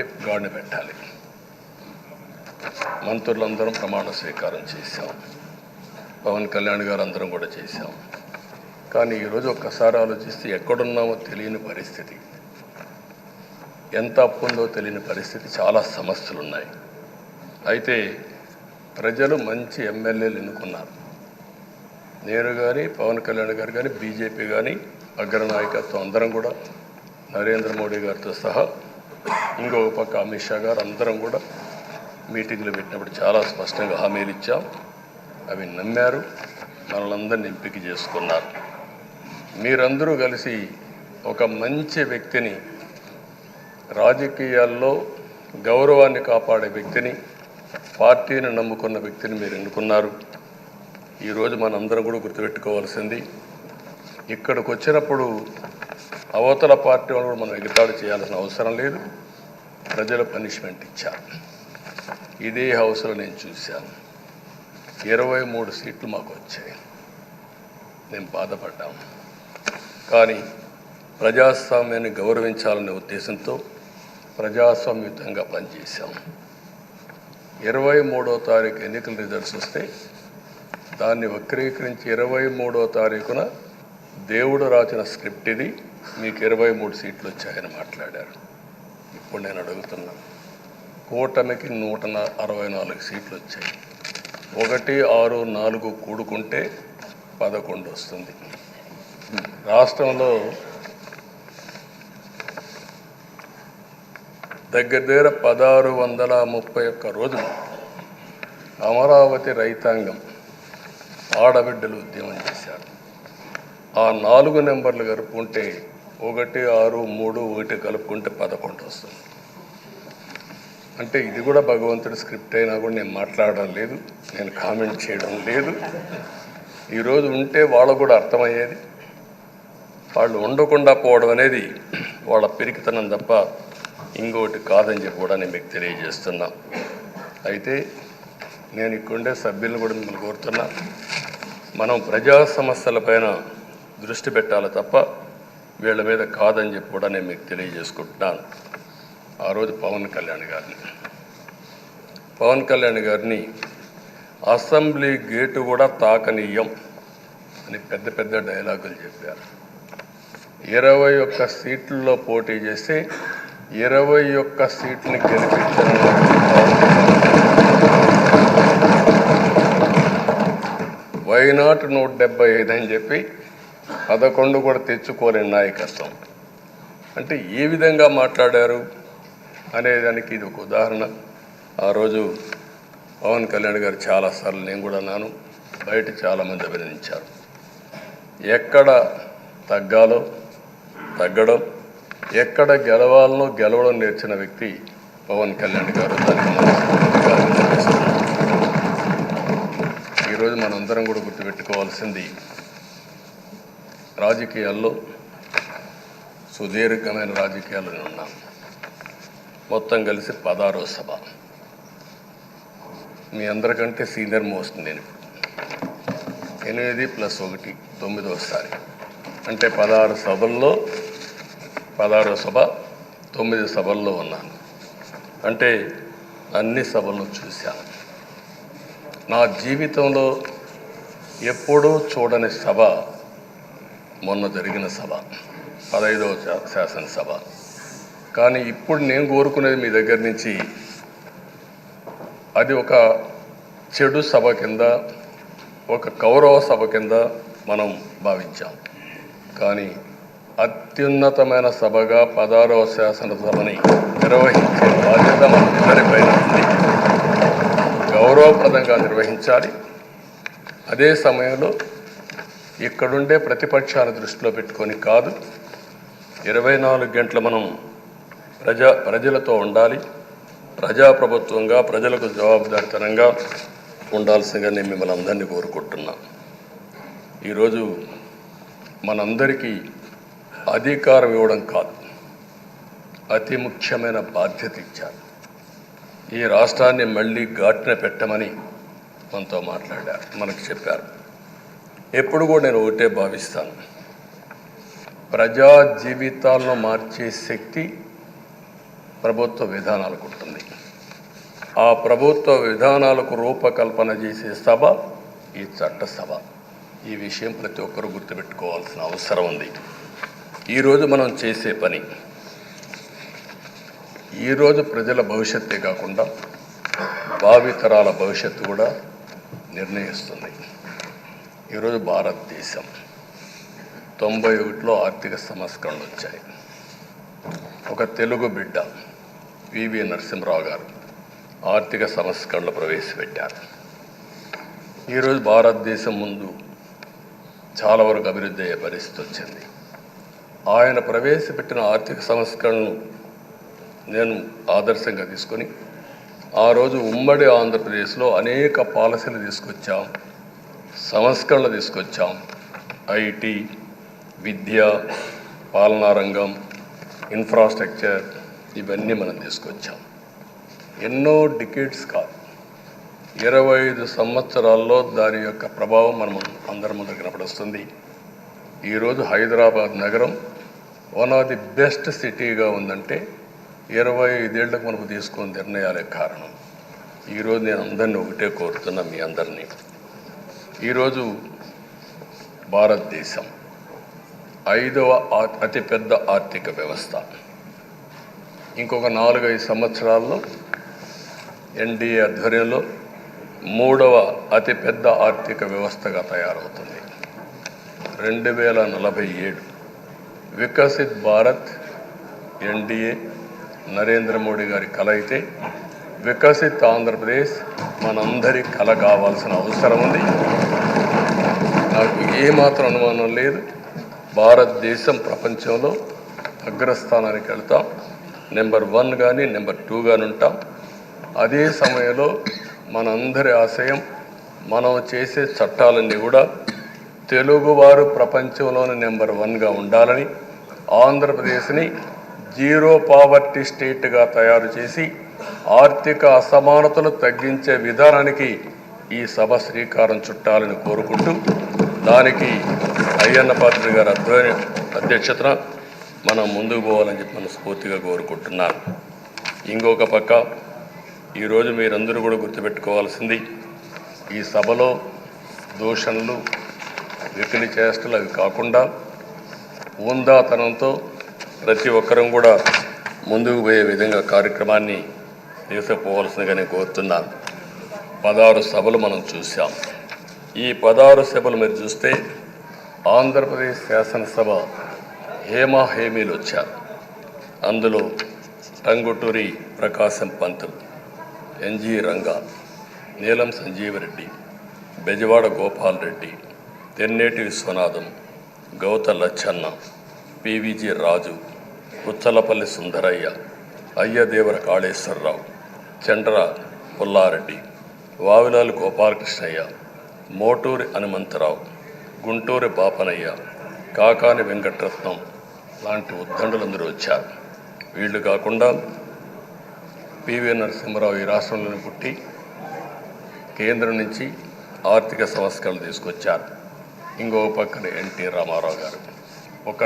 గాడిని పెట్టాలి. మంత్రులందరం ప్రమాణ స్వీకారం చేశాం. పవన్ కళ్యాణ్ గారు అందరం కూడా చేశాం. కానీ ఈరోజు ఒక్కసారి ఆలోచిస్తే ఎక్కడున్నామో తెలియని పరిస్థితి. ఎంత అప్పు ఉందో తెలియని పరిస్థితి. చాలా సమస్యలు ఉన్నాయి అయితే ప్రజలు మంచి ఎమ్మెల్యేలు ఎన్నుకున్నారు. నేను కానీ పవన్ కళ్యాణ్ గారు కానీ బీజేపీ కానీ అగ్రనాయకత్వం అందరం కూడా నరేంద్ర మోడీ గారితో సహా ఇంకొక పక్క అమిత్ షా గారు అందరం కూడా మీటింగ్లు పెట్టినప్పుడు చాలా స్పష్టంగా హామీలు ఇచ్చాం. అవి నమ్మారు. మనలందరినీ ఎంపిక చేసుకున్నారు. మీరందరూ కలిసి ఒక మంచి వ్యక్తిని రాజకీయాల్లో గౌరవాన్ని కాపాడే వ్యక్తిని పార్టీని నమ్ముకున్న వ్యక్తిని మీరు ఎన్నుకున్నారు. ఈరోజు మనందరం కూడా గుర్తుపెట్టుకోవాల్సింది ఇక్కడికి వచ్చినప్పుడు అవతల పార్టీ వాళ్ళు కూడా మనం ఎగతాడు చేయాల్సిన అవసరం లేదు. ప్రజలు పనిష్మెంట్ ఇచ్చారు. ఇదే హౌస్లో నేను చూశాను. ఇరవై మూడు సీట్లు మాకు వచ్చాయి. మేము బాధపడ్డాం. కానీ ప్రజాస్వామ్యాన్ని గౌరవించాలనే ఉద్దేశంతో ప్రజాస్వామ్యుతంగా పనిచేశాం. ఇరవై మూడో తారీఖు ఎన్నికల రిజల్ట్స్ వస్తే దాన్ని వక్రీకరించి ఇరవై మూడో తారీఖున దేవుడు రాసిన స్క్రిప్ట్ ఇది. మీకు ఇరవై మూడు సీట్లు వచ్చాయని మాట్లాడారు. ఇప్పుడు నేను అడుగుతున్నా. కూటమికి నూట అరవై నాలుగు సీట్లు వచ్చాయి. ఒకటి ఆరు నాలుగు కూడుకుంటే పదకొండు వస్తుంది. రాష్ట్రంలో దగ్గర దగ్గర పదహారు వందల ముప్పై ఒక్క రోజులు అమరావతి రైతాంగం ఆడబిడ్డలు ఉద్యమం చేశారు. ఆ నాలుగు నెంబర్లు గరుపుకుంటే ఒకటి ఆరు మూడు ఒకటి కలుపుకుంటే పదకొండు వస్తుంది. అంటే ఇది కూడా భగవంతుడి స్క్రిప్ట్ అయినా కూడా నేను మాట్లాడడం లేదు నేను కామెంట్ చేయడం లేదు. ఈరోజు ఉంటే వాళ్ళకు కూడా అర్థమయ్యేది. వాళ్ళు ఉండకుండా పోవడం అనేది వాళ్ళ పిరికితనం తప్ప ఇంకోటి కాదని చెప్పి కూడా నేను మీకు తెలియజేస్తున్నా. అయితే నేను ఇక్కడుండే సభ్యులను కూడా మిమ్మల్ని కోరుతున్నా. మనం ప్రజా సమస్యలపైన దృష్టి పెట్టాలి తప్ప వీళ్ళ మీద కాదని చెప్పి కూడా నేను మీకు తెలియజేసుకుంటున్నాను. ఆ రోజు పవన్ కళ్యాణ్ గారిని. పవన్ కళ్యాణ్ గారిని అసెంబ్లీ గేటు కూడా తాకనీయం అని పెద్ద పెద్ద డైలాగులు చెప్పారు. ఇరవై ఒక్క సీట్లలో పోటీ చేస్తే ఇరవై ఒక్క సీట్ని గెలిపించిన వైనాట్ నూట డెబ్బై ఐదు అని చెప్పి పదకొండు కూడా తెచ్చుకోలేని నాయకత్వం. అంటే ఏ విధంగా మాట్లాడారు అనేదానికి ఇది ఒక ఉదాహరణ. ఆ రోజు పవన్ కళ్యాణ్ గారు చాలాసార్లు నేను కూడా అన్నాను బయట చాలామంది అభినందించారు. ఎక్కడ తగ్గాలో తగ్గడం ఎక్కడ గెలవాలనో గెలవడం నేర్చిన వ్యక్తి పవన్ కళ్యాణ్ గారు. దానికి ఈరోజు మనందరం కూడా గుర్తుపెట్టుకోవాల్సింది రాజకీయాల్లో సుదీర్ఘమైన రాజకీయాలు నేను ఉన్నాను మొత్తం కలిసి పదారో సభ. మీ అందరికంటే సీనియర్ మోస్ట్ నేను. ఎనిమిది ప్లస్ ఒకటి తొమ్మిదోసారి అంటే పదహారు సభల్లో పదహారో సభ తొమ్మిది సభల్లో ఉన్నాను. అంటే అన్ని సభలను చూశాను. నా జీవితంలో ఎప్పుడూ చూడని సభ మొన్న జరిగిన సభ పదహైదవ శా- శాసనసభ. కానీ ఇప్పుడు నేను కోరుకునేది మీ దగ్గర నుంచి అది ఒక చెడు సభ కింద ఒక కౌరవ సభ కింద మనం భావించాం. కానీ అత్యున్నతమైన సభగా పదారవ శాసనసభని నిర్వహించే బాధ్యత మనందరిపైన ఉంది. గౌరవప్రదంగా నిర్వహించాలి. అదే సమయంలో ఇక్కడుండే ప్రతిపక్షాల దృష్టిలో పెట్టుకొని కాదు ఇరవై నాలుగు గంటలు మనం ప్రజా ప్రజలతో ఉండాలి. ప్రజాప్రభుత్వంగా ప్రజలకు జవాబుదారితనంగా ఉండాల్సిందిగా నేను మిమ్మల్ని అందరినీ కోరుకుంటున్నా. ఈరోజు మనందరికీ అధికారం ఇవ్వడం కాదు అతి ముఖ్యమైన బాధ్యత ఇచ్చారు. ఈ రాష్ట్రాన్ని మళ్ళీ ఘాటున పెట్టమని మనతో మాట్లాడారు మనకు చెప్పారు. ఎప్పుడు కూడా నేను ఒకటే భావిస్తాను. ప్రజా జీవితాలను మార్చే శక్తి ప్రభుత్వ విధానాలకు ఉంటుంది. ఆ ప్రభుత్వ విధానాలకు రూపకల్పన చేసే సభ ఈ చట్టసభ ఈ విషయం ప్రతి ఒక్కరూ గుర్తుపెట్టుకోవాల్సిన అవసరం ఉంది. ఈరోజు మనం చేసే పని ఈరోజు ప్రజల భవిష్యత్తే కాకుండా భావితరాల భవిష్యత్తు కూడా నిర్ణయిస్తుంది. ఈరోజు భారతదేశం. తొంభై ఒకటిలో ఆర్థిక సంస్కరణలు వచ్చాయి. ఒక తెలుగు బిడ్డ పివి నరసింహరావు గారు ఆర్థిక సంస్కరణలు ప్రవేశపెట్టారు. ఈరోజు భారతదేశం ముందు చాలా వరకు అభివృద్ధి అయ్యే పరిస్థితి వచ్చింది. ఆయన ప్రవేశపెట్టిన ఆర్థిక సంస్కరణను నేను ఆదర్శంగా తీసుకొని ఆ రోజు ఉమ్మడి ఆంధ్రప్రదేశ్లో అనేక పాలసీలు తీసుకొచ్చాం. సంస్కరణలు తీసుకొచ్చాం. ఐటీ విద్య పాలనా రంగం ఇన్ఫ్రాస్ట్రక్చర్ ఇవన్నీ మనం తీసుకొచ్చాం. ఎన్నో డికేట్స్ కాదు. ఇరవై ఐదు సంవత్సరాల్లో దాని యొక్క ప్రభావం మనం అందరి ముందు కనపడుస్తుంది. ఈరోజు హైదరాబాద్ నగరం వన్ ఆఫ్ ది బెస్ట్ సిటీగా ఉందంటే ఇరవై ఐదేళ్ళకు మనకు తీసుకున్న నిర్ణయాలే కారణం. ఈరోజు నేను అందరినీ ఒకటే కోరుతున్నా మీ అందరినీ. ఈరోజు భారతదేశం ఐదవ అతిపెద్ద ఆర్థిక వ్యవస్థ. ఇంకొక నాలుగైదు సంవత్సరాల్లో ఎన్డీఏ ఆధ్వర్యంలో మూడవ అతిపెద్ద ఆర్థిక వ్యవస్థగా తయారవుతుంది. రెండు వేల నలభై ఏడు వికసిత్ భారత్ ఎన్డీఏ నరేంద్ర మోడీ గారి కళ అయితే వికసిత్ ఆంధ్రప్రదేశ్ మనందరి కల కావాల్సిన అవసరం ఉంది. నాకు ఏమాత్రం అనుమానం లేదు. భారతదేశం ప్రపంచంలో అగ్రస్థానానికి వెళ్తాం. నెంబర్ వన్ కానీ నెంబర్ టూ కానీ ఉంటాం. అదే సమయంలో మనందరి ఆశయం మనం చేసే చట్టాలన్నీ కూడా తెలుగువారు ప్రపంచంలోని నెంబర్ వన్గా ఉండాలని ఆంధ్రప్రదేశ్ని జీరో పావర్టీ స్టేట్గా తయారు చేసి ఆర్థిక అసమానతలు తగ్గించే విధానానికి ఈ సభ శ్రీకారం చుట్టాలని కోరుకుంటూ దానికి అయ్యన్న పాత్రుడు గారి అధ్వర్య అధ్యక్షతన మనం ముందుకు పోవాలని చెప్పి మనస్ఫూర్తిగా కోరుకుంటున్నాను ఇంకొక పక్క ఈరోజు మీరందరూ కూడా గుర్తుపెట్టుకోవాల్సింది ఈ సభలో దూషణలు వెకిలి చేష్టలు అవి కాకుండా ఉందాతనంతో ప్రతి ఒక్కరం కూడా ముందుకు పోయే విధంగా కార్యక్రమాన్ని తీసుకుపోవాల్సిందిగా నేను కోరుతున్నాను పదహారు సభలు మనం చూసాం ఈ పదహారు సభలు మీరు చూస్తే ఆంధ్రప్రదేశ్ శాసనసభ హేమా హేమీలు వచ్చారు. అందులో టంగుటూరి ప్రకాశం పంతులు ఎన్జి రంగా నీలం సంజీవరెడ్డి బెజవాడ గోపాల్ రెడ్డి తెన్నేటి విశ్వనాథం గౌత లచ్చన్న పివిజి రాజు పుచ్చలపల్లి సుందరయ్య అయ్యదేవర కాళేశ్వరరావు చండ్ర పుల్లారెడ్డి వావిలాలు గోపాలకృష్ణయ్య మోటూరి హనుమంతరావు గుంటూరి బాపనయ్య కాకాని వెంకటరత్నం లాంటి ఉద్దండులందరూ వచ్చారు. వీళ్ళు కాకుండా పివి నరసింహరావు ఈ రాష్ట్రంలోనే పుట్టి కేంద్రం నుంచి ఆర్థిక సంస్కరణలు తీసుకొచ్చారు. ఇంకో పక్కన ఎన్టీ రామారావు గారు. ఒక